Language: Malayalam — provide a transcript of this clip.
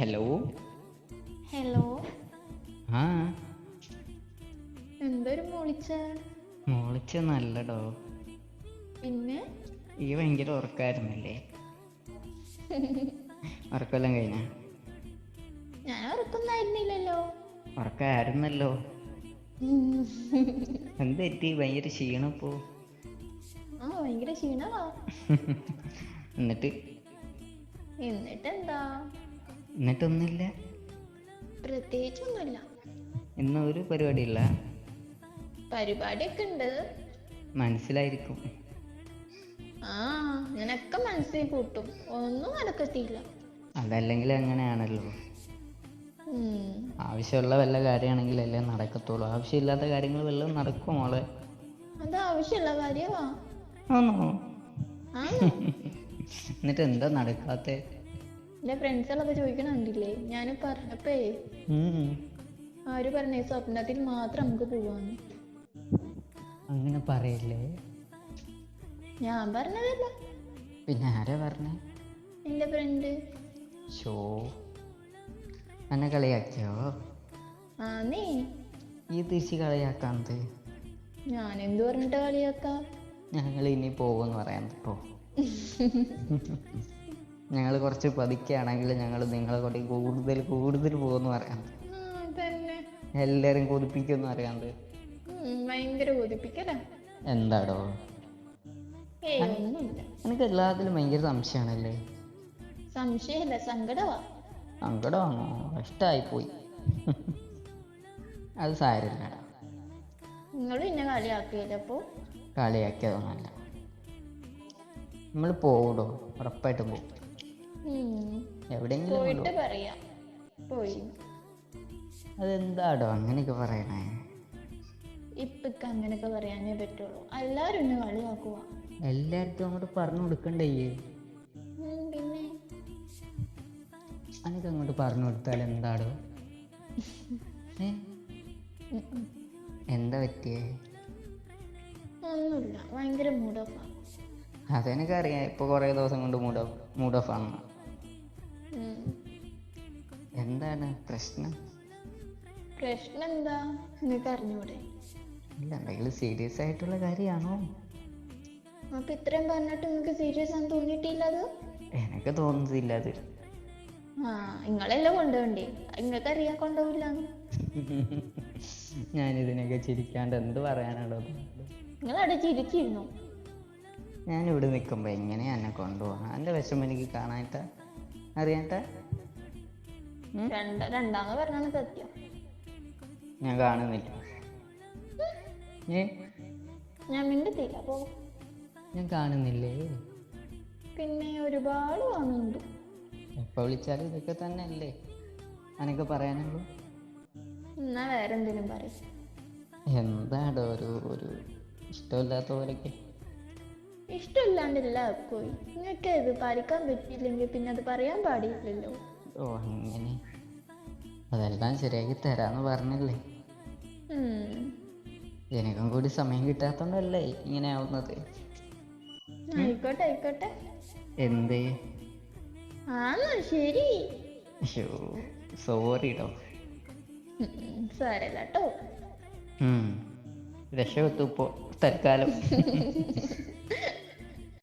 ഹലോ ഹലോ ആ. എന്തൊരു മോളിച്ച? മോളിച്ച നല്ലടോ. പിന്നെ? ഈ ഭയങ്കര ഉറക്കായിരുന്നല്ലേ? ഉറക്കെല്ലാം കഴിഞ്ഞ? ഞാൻ ഉറക്കൊന്നായിരുന്നില്ലല്ലോ. ഉറക്കായിരുന്നല്ലോ. എന്ത് പറ്റി? ഭയങ്കര ക്ഷീണപ്പോ ആ ഭയങ്കര ക്ഷീണവാ. എന്നിട്ട്? എന്നിട്ടെന്താ? എന്നിട്ടൊന്നുമില്ല. പ്രത്യേകിച്ചൊന്നുമില്ല. ഇന്ന് ഒരു പരിപാടിയില്ല. പരിപാടിയൊക്കെ ഉണ്ട് മനസ്സിലായിരിക്കും. ആ നിനക്ക് മനസ്സിൽ കൂട്ടും. ഒന്നും നടക്കത്തില്ല അതല്ലെങ്കിൽ അങ്ങനെയാണല്ലോ. ആവശ്യമുള്ള വല്ല കാര്യമാണെങ്കിൽ അല്ലേ നടക്കത്തുള്ളൂ. ആവശ്യമില്ലാത്ത കാര്യങ്ങൾ വല്ലതും നടക്കും മോളെ? അത് ആവശ്യമുള്ള കാര്യമാ ആണോ? ആണോ? എന്നിട്ട് എന്താ നടക്കാത്തെ? എന്റെ ഫ്രണ്ട്സുകളൊക്കെ ചോദിക്കണുണ്ടില്ലേ ഞാൻ പറഞ്ഞപ്പേ. അവർ പറഞ്ഞേ? സ്വപ്നത്തിൽ മാത്രം നമുക്ക് പോവാന്ന്. അങ്ങനെ പറയില്ലേ? ഞാൻ പറഞ്ഞതല്ല. പിന്നെ ആരാ പറഞ്ഞേ? എന്റെ ഫ്രണ്ട് ഷോ എന്നെ കളിയാക്കിയോ? ആ നീ ഈ തിരിച്ച് കളിയാക്കാന്ത് ഞാൻ എന്ത് പറഞ്ഞിട്ട് കളിയാക്കാം? ഞങ്ങൾ ഇനി പോകുമെന്ന് പറയാൻ കേട്ടോ ഞങ്ങൾ കുറച്ച് പതുക്കെയാണെങ്കിൽ ഞങ്ങൾ നിങ്ങളെ കൂടി കൂടുതൽ കൂടുതൽ പോകുന്നു പറയാം. എല്ലാരും കൊതിപ്പിക്കുന്നു അറിയാണ്ട് ഭയങ്കര കൊതിപ്പിക്കല. എന്താടോ? എനിക്ക് എല്ലാത്തിലും ഭയങ്കര സംശയമാണല്ലേ? സംശയമില്ല ഇഷ്ടായി സങ്കടമാണോ പോയി. അത് സാരമില്ലടാ നിങ്ങൾ എന്നെ കളിയാക്കിയല്ലോ അപ്പോ? കളിയാക്കിയതൊന്നുമല്ല. നമ്മൾ പോകൂടോ ഉറപ്പായിട്ടും പോകും പോയി. അതെന്താടോ അങ്ങനെയൊക്കെ പറയണേ? ഇപ്പൊക്കെ അങ്ങനെയൊക്കെ പറയാനേ പറ്റുള്ളൂ. എല്ലാരും എന്നെ കളിയാക്കുക എല്ലായിടത്തും അങ്ങോട്ട് പറഞ്ഞു കൊടുക്കണ്ടേ? പിന്നെ? അനക്ക് അങ്ങോട്ട് പറഞ്ഞു കൊടുത്താൽ എന്താടോ. എന്താ പറ്റിയേ? ഒന്നുമില്ല. ഭയങ്കര മൂഡ് ഓഫ് അതെനിക്കറിയാം. ഇപ്പൊ കുറേ ദിവസം കൊണ്ട് മൂഡ് ഓഫ് മൂഡ് ഓഫ് ആണ്. എന്താണ് പ്രശ്നം? പ്രശ്നം എന്താ നിനക്ക് അറിഞ്ഞൂടെ? ഇല്ല എന്തെങ്കിലും സീരിയസ് ആയിട്ടുള്ള കാര്യമാണോ? അപ്പൊ ഇത്രയും പറഞ്ഞിട്ട് നിനക്ക് സീരിയസ് ആണെന്ന് തോന്നിയിട്ടില്ല അത്? എനിക്ക് തോന്നുന്നില്ല അത്. ആ നിങ്ങളെല്ലാം കൊണ്ടുപോണ്ടേ നിങ്ങൾക്ക് അറിയാൻ ഞാൻ ഇതിനൊക്കെ ചിരിക്കാണ്ട് എന്ത് പറയാനാണോ നിങ്ങൾ അവിടെ ചിരിച്ചിരുന്നു? ഞാനിവിടെ നിൽക്കുമ്പോൾ എങ്ങനെയാ എന്നെ കൊണ്ടുപോകാം എന്റെ വിഷമം എനിക്ക് കാണാനിട്ട? അറിയാട്ട രണ്ട രണ്ടാന്ന് പറഞ്ഞാണ് സത്യം. ഞാൻ കാണുന്നില്ല. ഞാൻ മിണ്ടത്തില്ല അപ്പോ ഞാൻ കാണുന്നില്ലേ? പിന്നെ ഒരുപാട് കാണുന്നുണ്ട്. എപ്പോൾ വിളിച്ചാലും ഇതൊക്കെ തന്നെ അല്ലേ അനക്ക് പറയാനുള്ളൂ? എന്നാ വേറെ എന്തിനും പറയും. എന്താടോ ഒരു ഒരു ഇഷ്ടമില്ലാത്ത പോലൊക്കെ ഇഷ്ടമില്ലാണ്ടില്ല പോയി. നിങ്ങൾക്ക് ഇത് പാലിക്കാൻ പറ്റിയില്ലെങ്കിൽ പിന്നെ അത് പറയാൻ പാടില്ലല്ലോ. ഓ അങ്ങനെ. അതെല്ലാം ശരിയാക്കി തരാന്ന് പറഞ്ഞല്ലേ. എനിക്കും കൂടി സമയം കിട്ടാത്തോണ്ടല്ലേ ഇങ്ങനെ ആവുന്നത്. ആയിക്കോട്ടെ ആയിക്കോട്ടെ. എന്തേ? ആന്നാ ശരി. അയ്യോ സോറി കേട്ടോ ഉം, സാരല്ല കേട്ടോ രക്ഷപ്പെട്ടു ഇപ്പോൾ തൽക്കാലം.